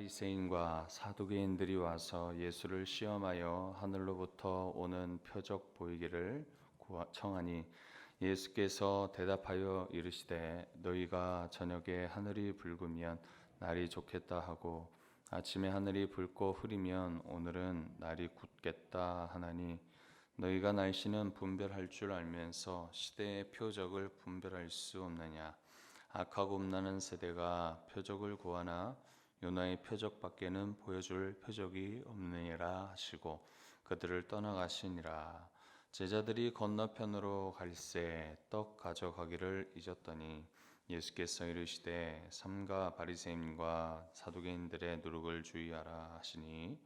바리새인과 사두개인들이 와서 예수를 시험하여 하늘로부터 오는 표적 보이기를 청하니 예수께서 대답하여 이르시되 너희가 저녁에 하늘이 붉으면 날이 좋겠다 하고 아침에 하늘이 붉고 흐리면 오늘은 날이 굳겠다 하나니 너희가 날씨는 분별할 줄 알면서 시대의 표적을 분별할 수 없느냐? 악하고 음란한 세대가 표적을 구하나 요나의 표적밖에는 보여줄 표적이 없느니라 하시고 그들을 떠나가시니라. 제자들이 건너편으로 갈새 떡 가져가기를 잊었더니 예수께서 이르시되 삼가 바리새인과 사두개인들의 누룩을 주의하라 하시니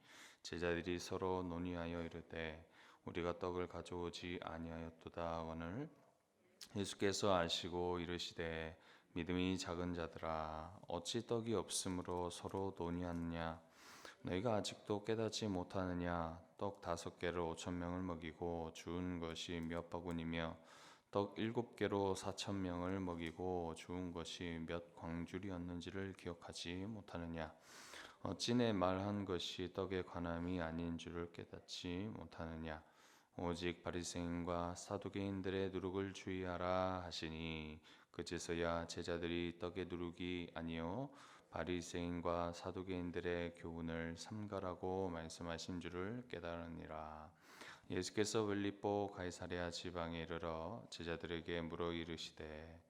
제자들이 서로 논의하여 이르되 우리가 떡을 가져오지 아니하였도다. 오늘 예수께서 아시고 이르시되 믿음이 작은 자들아 어찌 떡이 없으므로 서로 논의하느냐? 너희가 아직도 깨닫지 못하느냐? 떡 다섯 개로 오천 명을 먹이고 주운 것이 몇 바구니며 떡 일곱 개로 사천 명을 먹이고 주운 것이 몇 광줄이었는지를 기억하지 못하느냐? 어찌 내 말한 것이 떡에 관함이 아닌 줄을 깨닫지 못하느냐? 오직 바리새인과 사두개인들의 누룩을 주의하라 하시니 그제서야 제자들이 떡의 누룩이 아니요 바리새인과 사두개인들의 교훈을 삼가라고 말씀하신 줄을 깨달으니라. 예수께서 빌립보 가이사랴 지방에 이르러 제자들에게 물어 이르시되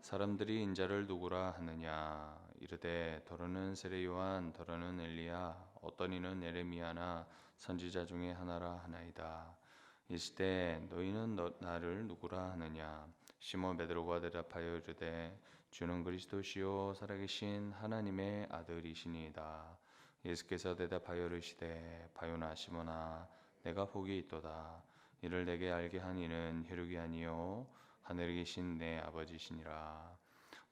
사람들이 인자를 누구라 하느냐? 이르되 더러는 세례 요한 더러는 엘리야 어떤 이는 에레미야나 선지자 중에 하나라 하나이다. 이시되 너희는 너, 나를 누구라 하느냐 시몬 베드로가 대답하여 이르되 주는 그리스도시요 살아계신 하나님의 아들이시니이다 예수께서 대답하여 이르시되 바요나 시몬아 내가 복이 있도다 이를 내게 알게 한 이는 혈육이 아니요 하늘에 계신 내 아버지시니라.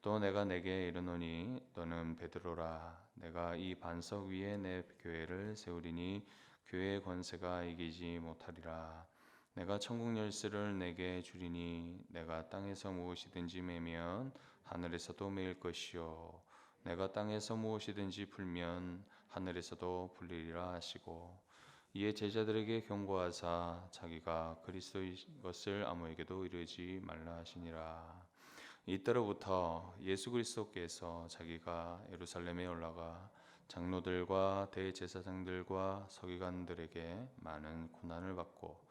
또 내가 내게 이르노니 너는 베드로라. 내가 이 반석 위에 내 교회를 세우리니 교회의 권세가 이기지 못하리라. 내가 천국 열쇠를 내게 주리니 내가 땅에서 무엇이든지 매면 하늘에서도 매일 것이요 내가 땅에서 무엇이든지 풀면 하늘에서도 풀리리라 하시고 이에 제자들에게 경고하사 자기가 그리스도인 것을 아무에게도 이르지 말라 하시니라. 이때로부터 예수 그리스도께서 자기가 예루살렘에 올라가 장로들과 대제사장들과 서기관들에게 많은 고난을 받고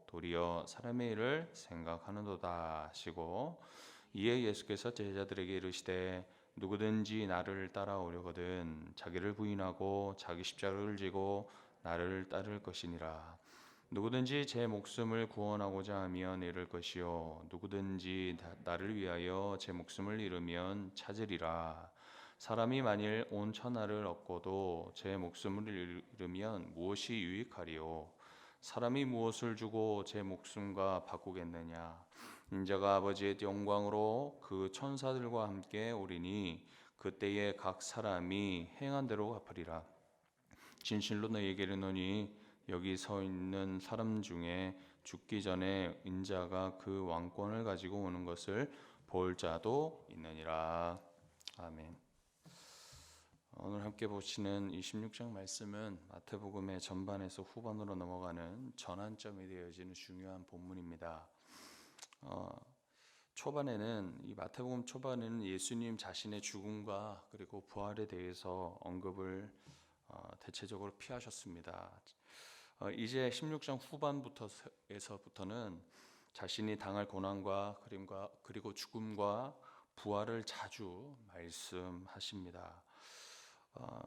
도리어 사람의 일을 생각하는도다 하시고 이에 예수께서 제자들에게 이르시되 누구든지 나를 따라오려거든 자기를 부인하고 자기 십자가를 지고 나를 따를 것이니라. 누구든지 제 목숨을 구원하고자 하면 잃을 것이요 누구든지 나- 나를 위하여 제 목숨을 잃으면 찾으리라 사람이 만일 온 천하를 얻고도 제 목숨을 잃으면 무엇이 유익하리요 사람이 무엇을 주고 제 목숨과 바꾸겠느냐 인자가 아버지의 영광으로 그 천사들과 함께 오리니 그때에 각 사람이 행한 대로 갚으리라 진실로 너희에게 이르노니 여기 서 있는 사람 중에 죽기 전에 인자가 그 왕권을 가지고 오는 것을 볼 자도 있느니라. 아멘. 오늘 함께 보시는 26장 말씀은 마태복음의 전반에서 후반으로 넘어가는 전환점이 되어지는 중요한 본문입니다. 어, 초반에는 이 마태복음 초반에는 예수님 자신의 죽음과 그리고 부활에 대해서 언급을 어, 대체적으로 피하셨습니다. 어, 이제 16장 후반부터에서부터는 자신이 당할 고난과 그림과 그리고 죽음과 부활을 자주 말씀하십니다. 어,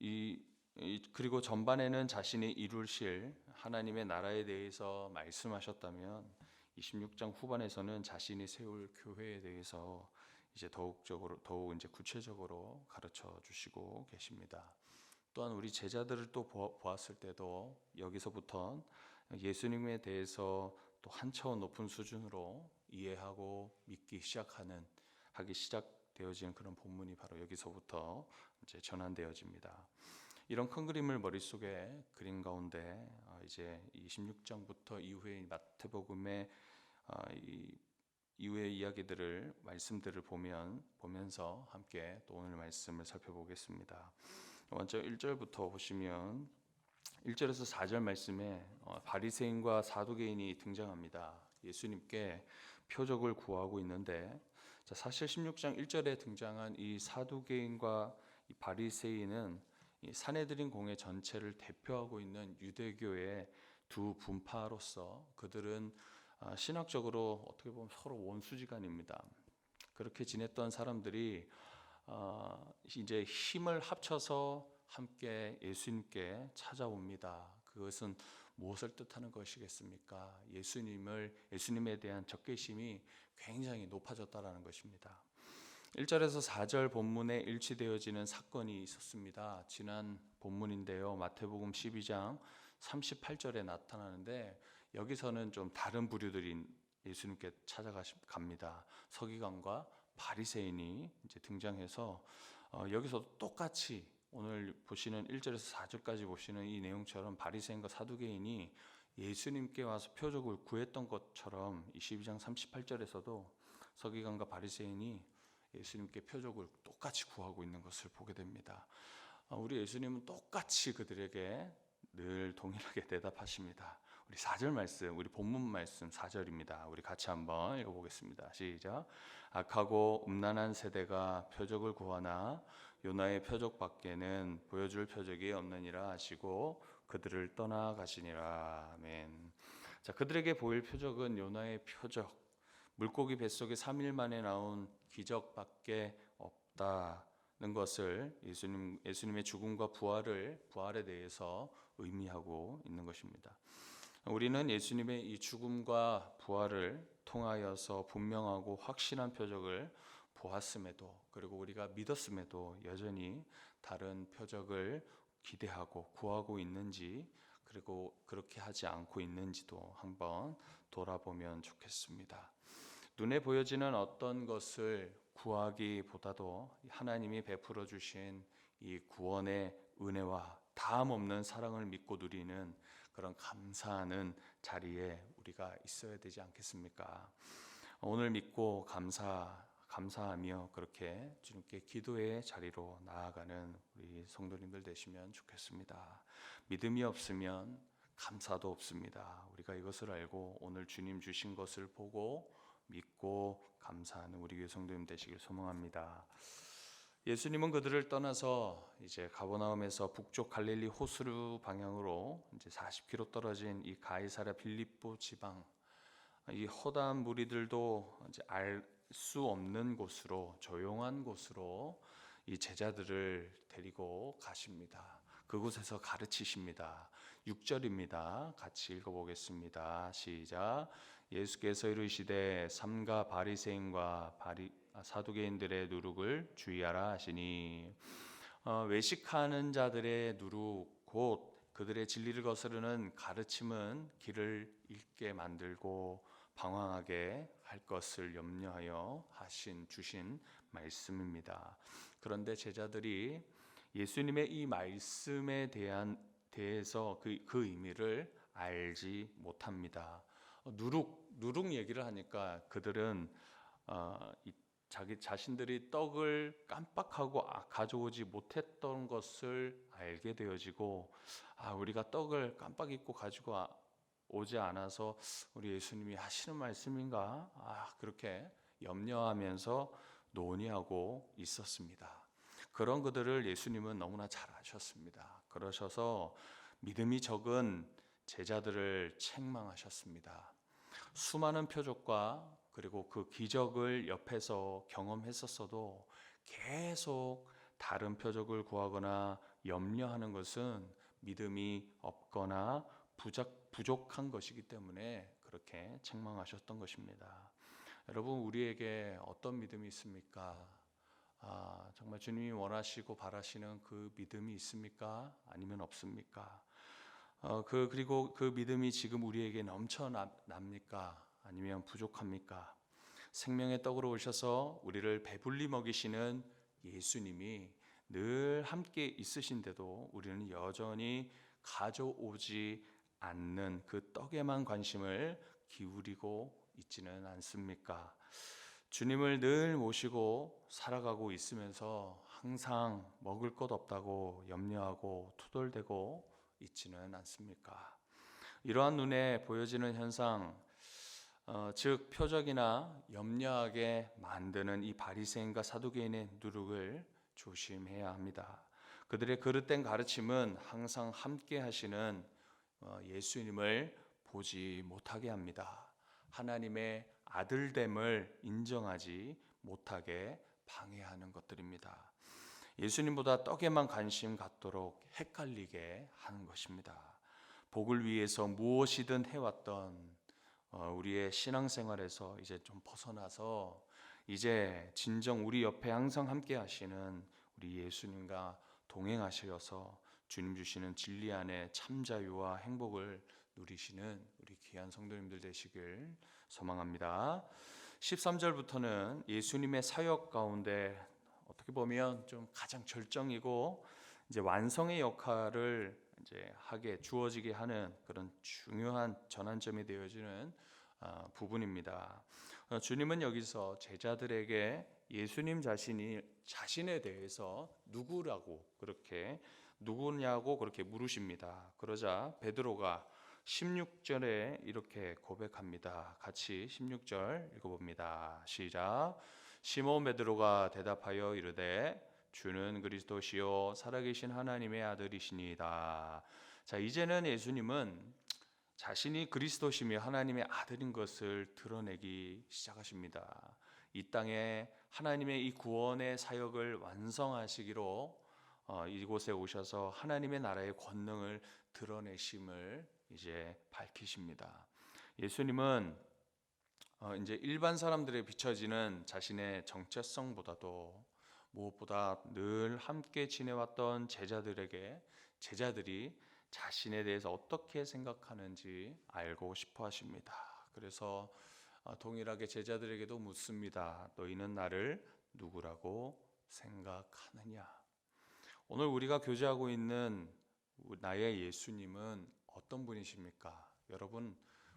이, 이 그리고 전반에는 자신이 이루실 하나님의 나라에 대해서 말씀하셨다면 26장 후반에서는 자신이 세울 교회에 대해서 이제 더욱적으로 더욱 이제 구체적으로 가르쳐 주시고 계십니다. 또한 우리 제자들을 또 보았을 때도 여기서부터 예수님에 대해서 또 한 차원 높은 수준으로 이해하고 믿기 시작하는 하기 시작 되어지는 그런 본문이 바로 여기서부터 이제 전환되어집니다. 이런 큰 그림을 머릿속에 그린 가운데 어, 이제 이 16장부터 이후의 마태복음의 어, 이 이후의 이야기들을 말씀들을 보면 보면서 함께 또 오늘 말씀을 살펴보겠습니다. 먼저 1절부터 보시면 1절에서 4절 말씀에 어, 바리새인과 사두개인이 등장합니다. 예수님께 표적을 구하고 있는데 자, 사실 16장 1절에 등장한 이 사두개인과 이 바리새인은 이 사내들인 공회 전체를 대표하고 있는 유대교의 두 분파로서 그들은 아, 신학적으로 어떻게 보면 서로 원수지간입니다. 그렇게 지냈던 사람들이 아, 이제 힘을 합쳐서 함께 예수님께 찾아옵니다. 그것은 무엇을 뜻하는 것이겠습니까? 예수님을 예수님에 대한 적개심이 굉장히 높아졌다라는 것입니다. 1절에서 4절 본문에 일치되어지는 사건이 있었습니다. 지난 본문인데요. 마태복음 12장 38절에 나타나는데 여기서는 좀 다른 부류들이 예수님께 찾아갑니다. 서기관과 바리새인이 이제 등장해서 어, 여기서 똑같이 오늘 보시는 1절에서 4절까지 보시는 이 내용처럼 바리새인과 사두개인이 예수님께 와서 표적을 구했던 것처럼 22장 38절에서도 서기관과 바리새인이 예수님께 표적을 똑같이 구하고 있는 것을 보게 됩니다. 어, 우리 예수님은 똑같이 그들에게 늘 동일하게 대답하십니다. 우리 4절 말씀, 우리 본문 말씀 4절입니다. 우리 같이 한번 읽어보겠습니다. 시작. 악하고 음란한 세대가 표적을 구하나 요나의 표적 밖에는 보여줄 표적이 없느니라 하시고 그들을 떠나가시니라. 아멘. 자, 그들에게 보일 표적은 요나의 표적. 물고기 뱃속에 3일 만에 나온 기적밖에 없다는 것을 예수님 예수님의 죽음과 부활을 부활에 대해서 의미하고 있는 것입니다. 우리는 예수님의 이 죽음과 부활을 통하여서 분명하고 확실한 표적을 보았음에도 그리고 우리가 믿었음에도 여전히 다른 표적을 기대하고 구하고 있는지 그리고 그렇게 하지 않고 있는지도 한번 돌아보면 좋겠습니다. 눈에 보여지는 어떤 것을 구하기보다도 하나님이 베풀어 주신 이 구원의 은혜와 다음 없는 사랑을 믿고 누리는 그런 감사하는 자리에 우리가 있어야 되지 않겠습니까? 오늘 믿고 감사 감사하며 그렇게 주님께 기도의 자리로 나아가는 우리 성도님들 되시면 좋겠습니다. 믿음이 없으면 감사도 없습니다. 우리가 이것을 알고 오늘 주님 주신 것을 보고 믿고 감사하는 우리 교회 성도님 되시길 소망합니다. 예수님은 그들을 떠나서 이제 가버나움에서 북쪽 갈릴리 호수르 방향으로 이제 40km 떨어진 이 가이사랴 빌립보 지방 이 허다한 무리들도 이제 알 수 없는 곳으로 조용한 곳으로 이 제자들을 데리고 가십니다. 그곳에서 가르치십니다. 6절입니다. 같이 읽어 보겠습니다. 시작. 예수께서 이르시되 삼가 바리새인과 바리 아, 사두개인들의 누룩을 주의하라 하시니 어, 외식하는 자들의 누룩 곧 그들의 진리를 거스르는 가르침은 길을 잃게 만들고 방황하게 할 것을 염려하여 하신 주신 말씀입니다. 그런데 제자들이 예수님의 이 말씀에 대한 대해서 그, 그 의미를 알지 못합니다. 어, 누룩 누룩 얘기를 하니까 그들은 어, 이 자기 자신들이 떡을 깜빡하고 아- 가져오지 못했던 것을 알게 되어지고 아 우리가 떡을 깜빡 잊고 가지고 아- 오지 않아서 우리 예수님이 하시는 말씀인가 아 그렇게 염려하면서 논의하고 있었습니다. 그런 그들을 예수님은 너무나 잘 아셨습니다. 그러셔서 믿음이 적은 제자들을 책망하셨습니다. 수많은 표적과 그리고 그 기적을 옆에서 경험했었어도 계속 다른 표적을 구하거나 염려하는 것은 믿음이 없거나 부작, 부족한 것이기 때문에 그렇게 책망하셨던 것입니다. 여러분 우리에게 어떤 믿음이 있습니까? 아, 정말 주님이 원하시고 바라시는 그 믿음이 있습니까? 아니면 없습니까? 어, 그 그리고 그 믿음이 지금 우리에게 넘쳐납니까? 아니면 부족합니까? 생명의 떡으로 오셔서 우리를 배불리 먹이시는 예수님이 늘 함께 있으신데도 우리는 여전히 가져오지 않는 그 떡에만 관심을 기울이고 있지는 않습니까? 주님을 늘 모시고 살아가고 있으면서 항상 먹을 것 없다고 염려하고 투덜대고 있지는 않습니까? 이러한 눈에 보여지는 현상, 어, 즉 표적이나 염려하게 만드는 이 바리새인과 사두개인의 누룩을 조심해야 합니다. 그들의 그릇된 가르침은 항상 함께 하시는 어, 예수님을 보지 못하게 합니다. 하나님의 아들됨을 인정하지 못하게 방해하는 것들입니다. 예수님보다 떡에만 관심 갖도록 헷갈리게 하는 것입니다. 복을 위해서 무엇이든 해왔던 어, 우리의 신앙생활에서 이제 좀 벗어나서 이제 진정 우리 옆에 항상 함께 하시는 우리 예수님과 동행하셔서 주님 주시는 진리 안에 참 자유와 행복을 누리시는 우리 귀한 성도님들 되시길 소망합니다. 13절부터는 예수님의 사역 가운데 어떻게 보면 좀 가장 절정이고 이제 완성의 역할을 이제 하게 주어지게 하는 그런 중요한 전환점이 되어지는 아, 부분입니다. 어, 주님은 여기서 제자들에게 예수님 자신이 자신에 대해서 누구라고 그렇게 누구냐고 그렇게 물으십니다. 그러자 베드로가 16절에 이렇게 고백합니다. 같이 16절 읽어봅니다. 시작. 시몬 베드로가 대답하여 이르되 주는 그리스도시요 살아계신 하나님의 아들이시니이다. 자 이제는 예수님은 자신이 그리스도시며 하나님의 아들인 것을 드러내기 시작하십니다. 이 땅에 하나님의 이 구원의 사역을 완성하시기로 어, 이곳에 오셔서 하나님의 나라의 권능을 드러내심을 이제 밝히십니다. 예수님은 어, 이제 일반 사람들의 비춰지는 자신의 정체성보다도 무엇보다 늘 함께 지내왔던 제자들에게 제자들이 자신에 대해서 어떻게 생각하는지 알고 싶어 하십니다. 그래서 어, 동일하게 제자들에게도 묻습니다. 너희는 나를 누구라고 생각하느냐? 오늘 우리가 교제하고 있는 나의 예수님은 어떤 분이십니까? 여러분,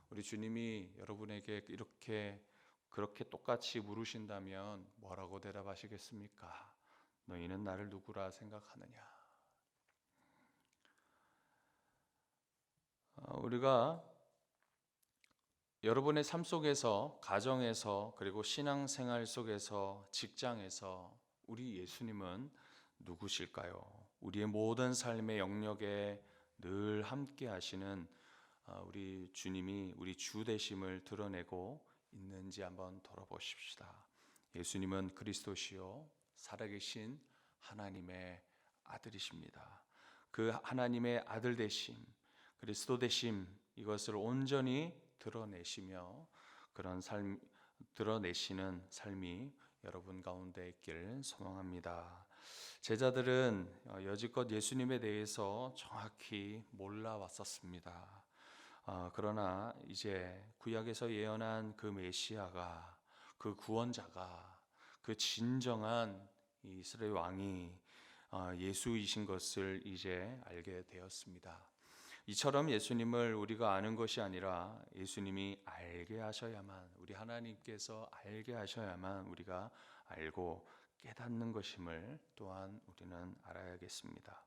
우리 주님이 여러분에게 이렇게 그렇게 똑같이 물으신다면 뭐라고 대답하시겠습니까? 너희는 나를 누구라 생각하느냐? 어, 우리가 여러분의 삶 속에서, 가정에서, 그리고 신앙생활 속에서, 직장에서 우리 예수님은 누구실까요? 우리의 모든 삶의 영역에 늘 함께 하시는 어, 우리 주님이 우리 주 되심을 드러내고 있는지 한번 돌아보십시다. 예수님은 그리스도시요 살아계신 하나님의 아들이십니다. 그 하나님의 아들 되심, 그리스도 되심 이것을 온전히 드러내시며 그런 삶 드러내시는 삶이 여러분 가운데 있기를 소망합니다. 제자들은 어, 여지껏 예수님에 대해서 정확히 몰라왔었습니다. 어, 그러나 이제 구약에서 예언한 그 메시아가 그 구원자가 그 진정한 이스라엘 왕이 어, 예수이신 것을 이제 알게 되었습니다. 이처럼 예수님을 우리가 아는 것이 아니라 예수님이 알게 하셔야만 우리 하나님께서 알게 하셔야만 우리가 알고 깨닫는 것임을 또한 우리는 알아야겠습니다.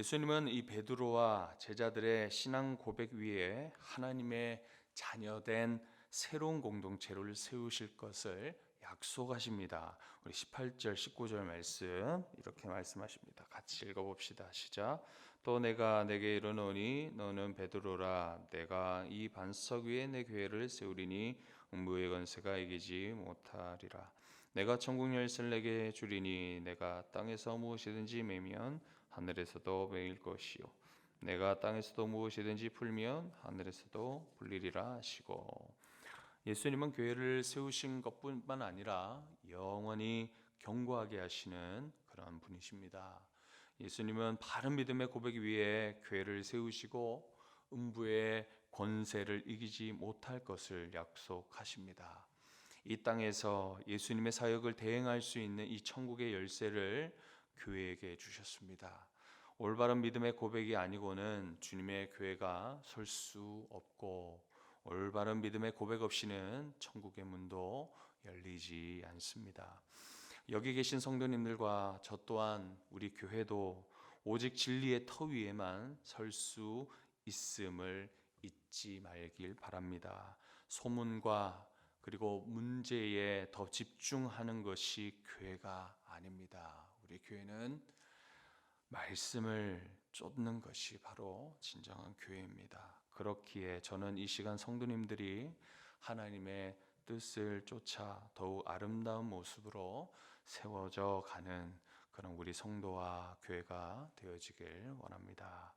예수님은 이 베드로와 제자들의 신앙 고백 위에 하나님의 자녀된 새로운 공동체를 세우실 것을 약속하십니다. 우리 18절, 19절 말씀 이렇게 말씀하십니다. 같이 읽어봅시다. 시작. 또 내가 내게 이르노니 너는 베드로라 내가 이 반석 위에 내 교회를 세우리니 음부의 건세가 이기지 못하리라. 내가 천국 열쇠를 내게 주리니 내가 땅에서 무엇이든지 매면 하늘에서도 매일 것이요 내가 땅에서도 무엇이든지 풀면 하늘에서도 풀리리라 하시고 예수님은 교회를 세우신 것뿐만 아니라 영원히 경고하게 하시는 그런 분이십니다. 예수님은 바른 믿음의 고백 위에 교회를 세우시고 음부의 권세를 이기지 못할 것을 약속하십니다. 이 땅에서 예수님의 사역을 대행할 수 있는 이 천국의 열쇠를 교회에게 주셨습니다. 올바른 믿음의 고백이 아니고는 주님의 교회가 설 수 없고 올바른 믿음의 고백 없이는 천국의 문도 열리지 않습니다. 여기 계신 성도님들과 저 또한 우리 교회도 오직 진리의 터 위에만 설 수 있음을 잊지 말길 바랍니다. 소문과 그리고 문제에 더 집중하는 것이 교회가 아닙니다. 우리 교회는 말씀을 쫓는 것이 바로 진정한 교회입니다. 그렇기에 저는 이 시간 성도님들이 하나님의 뜻을 쫓아 더욱 아름다운 모습으로 세워져 가는 그런 우리 성도와 교회가 되어지길 원합니다.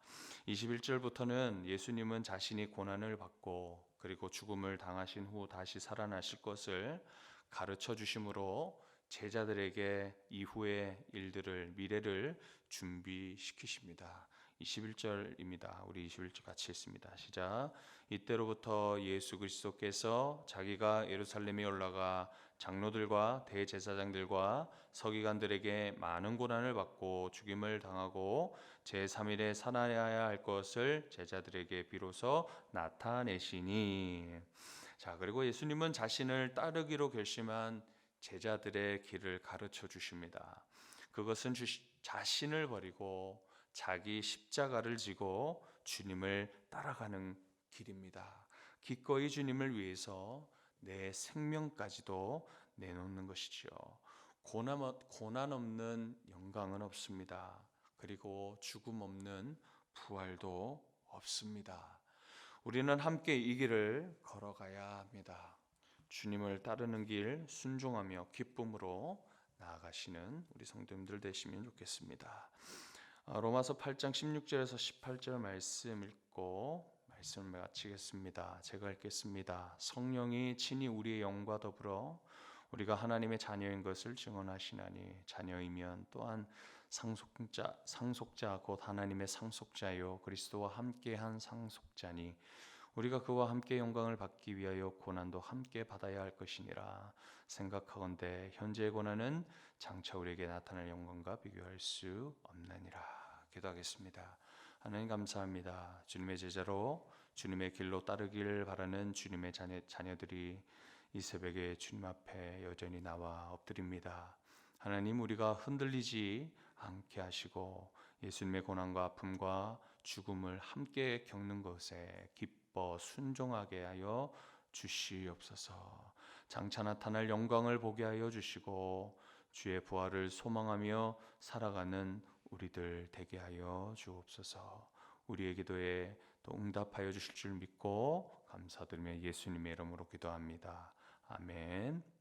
21절부터는 예수님은 자신이 고난을 받고 그리고 죽음을 당하신 후 다시 살아나실 것을 가르쳐 주심으로 제자들에게 이후의 일들을 미래를 준비시키십니다. 21절입니다. 우리 21절 같이 읽습니다. 시작. 이때로부터 예수 그리스도께서 자기가 예루살렘에 올라가 장로들과 대제사장들과 서기관들에게 많은 고난을 받고 죽임을 당하고 제3일에 살아나야 할 것을 제자들에게 비로소 나타내시니 자 그리고 예수님은 자신을 따르기로 결심한 제자들의 길을 가르쳐 주십니다. 그것은 주, 자신을 버리고 자기 십자가를 지고 주님을 따라가는 길입니다. 기꺼이 주님을 위해서 내 생명까지도 내놓는 것이지요. 고난, 고난 없는 영광은 없습니다. 그리고 죽음 없는 부활도 없습니다. 우리는 함께 이 길을 걸어가야 합니다. 주님을 따르는 길 순종하며 기쁨으로 나아가시는 우리 성도님들 되시면 좋겠습니다. 아, 로마서 8장 16절에서 18절 말씀 읽고 말씀을 마치겠습니다. 제가 읽겠습니다. 성령이 친히 우리의 영과 더불어 우리가 하나님의 자녀인 것을 증언하시나니 자녀이면 또한 상속자 상속자 곧 하나님의 상속자요 그리스도와 함께한 상속자니 우리가 그와 함께 영광을 받기 위하여 고난도 함께 받아야 할 것이니라 생각하건대 현재의 고난은 장차 우리에게 나타날 영광과 비교할 수 없느니라 기도하겠습니다. 하나님 감사합니다. 주님의 제자로 주님의 길로 따르길 바라는 주님의 자녀, 자녀들이 이 새벽에 주님 앞에 여전히 나와 엎드립니다. 하나님 우리가 흔들리지 않게 하시고 예수님의 고난과 아픔과 죽음을 함께 겪는 것에 기뻐 순종하게 하여 주시옵소서. 장차 나타날 영광을 보게 하여 주시고 주의 부활을 소망하며 살아가는 우리들 되게 하여 주옵소서. 우리의 기도에 또 응답하여 주실 줄 믿고 감사드리며 예수님의 이름으로 기도합니다. 아멘.